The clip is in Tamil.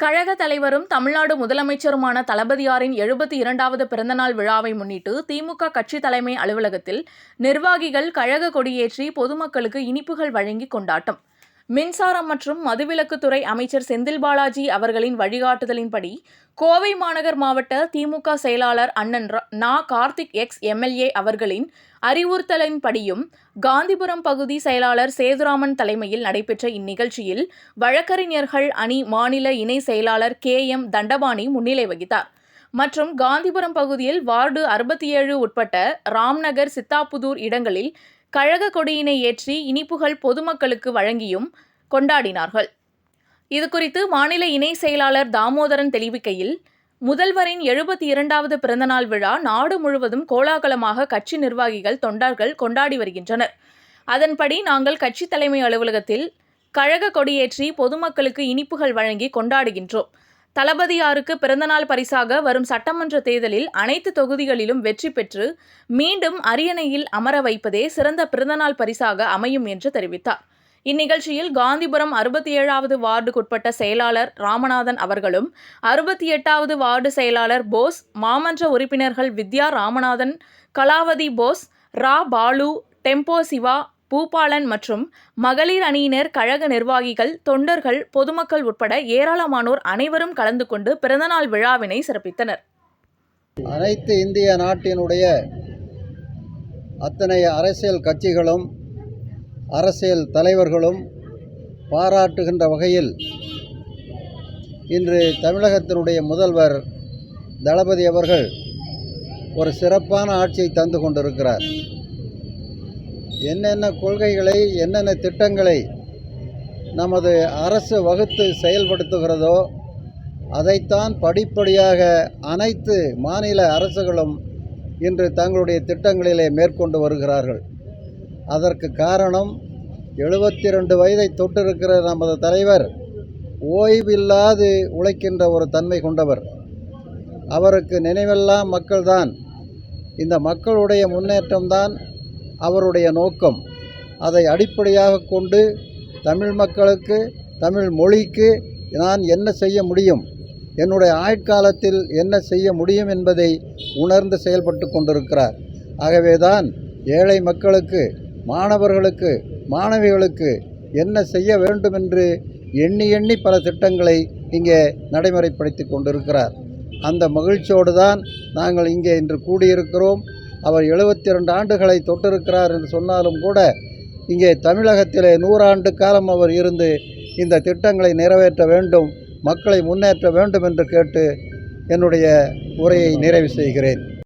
கழக தலைவரும் தமிழ்நாடு முதலமைச்சருமான தளபதியாரின் எழுபத்தி இரண்டாவது பிறந்தநாள் விழாவை முன்னிட்டு திமுக கட்சி தலைமை அலுவலகத்தில் நிர்வாகிகள் கழக கொடியேற்றி பொதுமக்களுக்கு இனிப்புகள் வழங்கி கொண்டாட்டம். மின்சாரம் மற்றும் மதுவிலக்குத்துறை அமைச்சர் செந்தில் பாலாஜி அவர்களின் வழிகாட்டுதலின்படி கோவை மாநகர் மாவட்ட திமுக செயலாளர் அண்ணன் நா. கார்த்திக் எக்ஸ் எம்எல்ஏ அவர்களின் அறிவுறுத்தலின்படியும் காந்திபுரம் பகுதி செயலாளர் சேதுராமன் தலைமையில் நடைபெற்ற இந்நிகழ்ச்சியில் வழக்கறிஞர்கள் அணி மாநில இணை செயலாளர் கே. எம். தண்டபாணி முன்னிலை வகித்தார். மற்றும் காந்திபுரம் பகுதியில் வார்டு அறுபத்தி ஏழு உட்பட்ட ராம்நகர் சித்தாப்புதூர் இடங்களில் கழக கொடியினை ஏற்றி இனிப்புகள் பொதுமக்களுக்கு வழங்கியும் கொண்டாடினார்கள். இதுகுறித்து மாநில இணை செயலாளர் தாமோதரன் தெரிவிக்கையில் முதல்வரின் எழுபத்தி இரண்டாவது பிறந்தநாள் விழா நாடு முழுவதும் கோலாகலமாக கட்சி நிர்வாகிகள் தொண்டர்கள் கொண்டாடி வருகின்றனர். அதன்படி நாங்கள் கட்சி தலைமை அலுவலகத்தில் கழக கொடியேற்றி பொதுமக்களுக்கு இனிப்புகள் வழங்கி கொண்டாடுகின்றோம். தளபதியாருக்கு பிறந்தநாள் பரிசாக வரும் சட்டமன்ற தேர்தலில் அனைத்து தொகுதிகளிலும் வெற்றி பெற்று மீண்டும் அரியணையில் அமர வைப்பதே சிறந்த பிறந்தநாள் பரிசாக அமையும் என்று தெரிவித்தார். இந்நிகழ்ச்சியில் காந்திபுரம் அறுபத்தி ஏழாவது வார்டுக்குட்பட்ட செயலாளர் ராமநாதன் அவர்களும் அறுபத்தி எட்டாவது வார்டு செயலாளர் போஸ் மாமன்ற உறுப்பினர்கள் வித்யா ராமநாதன் கலாவதி போஸ் ரா பாலு டெம்போ சிவா பூபாலன் மற்றும் மகளிர் அணியினர் கழக நிர்வாகிகள் தொண்டர்கள் பொதுமக்கள் உட்பட ஏராளமானோர் அனைவரும் கலந்து கொண்டு பிறந்தநாள் விழாவினை சிறப்பித்தனர். அனைத்து இந்திய நாட்டினுடைய அத்தனை அரசியல் கட்சிகளும் அரசியல் தலைவர்களும் பாராட்டுகின்ற வகையில் இன்று தமிழகத்தினுடைய முதல்வர் தளபதி அவர்கள் ஒரு சிறப்பான ஆட்சியை தந்து கொண்டிருக்கிறார். என்னென்ன கொள்கைகளை என்னென்ன திட்டங்களை நமது அரசு வகுத்து செயல்படுத்துகிறதோ அதைத்தான் படிப்படியாக அனைத்து மாநில அரசுகளும் இன்று தங்களுடைய திட்டங்களிலே மேற்கொண்டு வருகிறார்கள். அதற்கு காரணம் எழுபத்தி ரெண்டு வயதை தொட்டிருக்கிற நமது தலைவர் ஓய்வில்லாது உழைக்கின்ற ஒரு தன்மை கொண்டவர். அவருக்கு நினைவெல்லாம் மக்கள்தான். இந்த மக்களுடைய முன்னேற்றம்தான் அவருடைய நோக்கம் அதை அடிப்படையாக கொண்டு தமிழ் மக்களுக்கு தமிழ் மொழிக்கு நான் என்ன செய்ய முடியும்? என்னுடைய ஆயுட்காலத்தில் என்ன செய்ய முடியும் என்பதை உணர்ந்து செயல்பட்டு கொண்டிருக்கிறார். ஆகவேதான் ஏழை மக்களுக்கு மாணவர்களுக்கு மாணவிகளுக்கு என்ன செய்ய வேண்டும் என்று எண்ணி எண்ணி பல திட்டங்களை இங்கே நடைமுறைப்படுத்தி கொண்டிருக்கிறார். அந்த மகிழ்ச்சியோடு தான் நாங்கள் இங்கே இன்று கூடியிருக்கிறோம். அவர் எழுபத்தி ரெண்டு ஆண்டுகளை தொட்டிருக்கிறார் என்று சொன்னாலும் கூட இங்கே தமிழகத்திலே நூறாண்டு காலம் அவர் இருந்து இந்த திட்டங்களை நிறைவேற்ற வேண்டும் மக்களை முன்னேற்ற வேண்டும் என்று கேட்டு என்னுடைய உரையை நிறைவு செய்கிறேன்.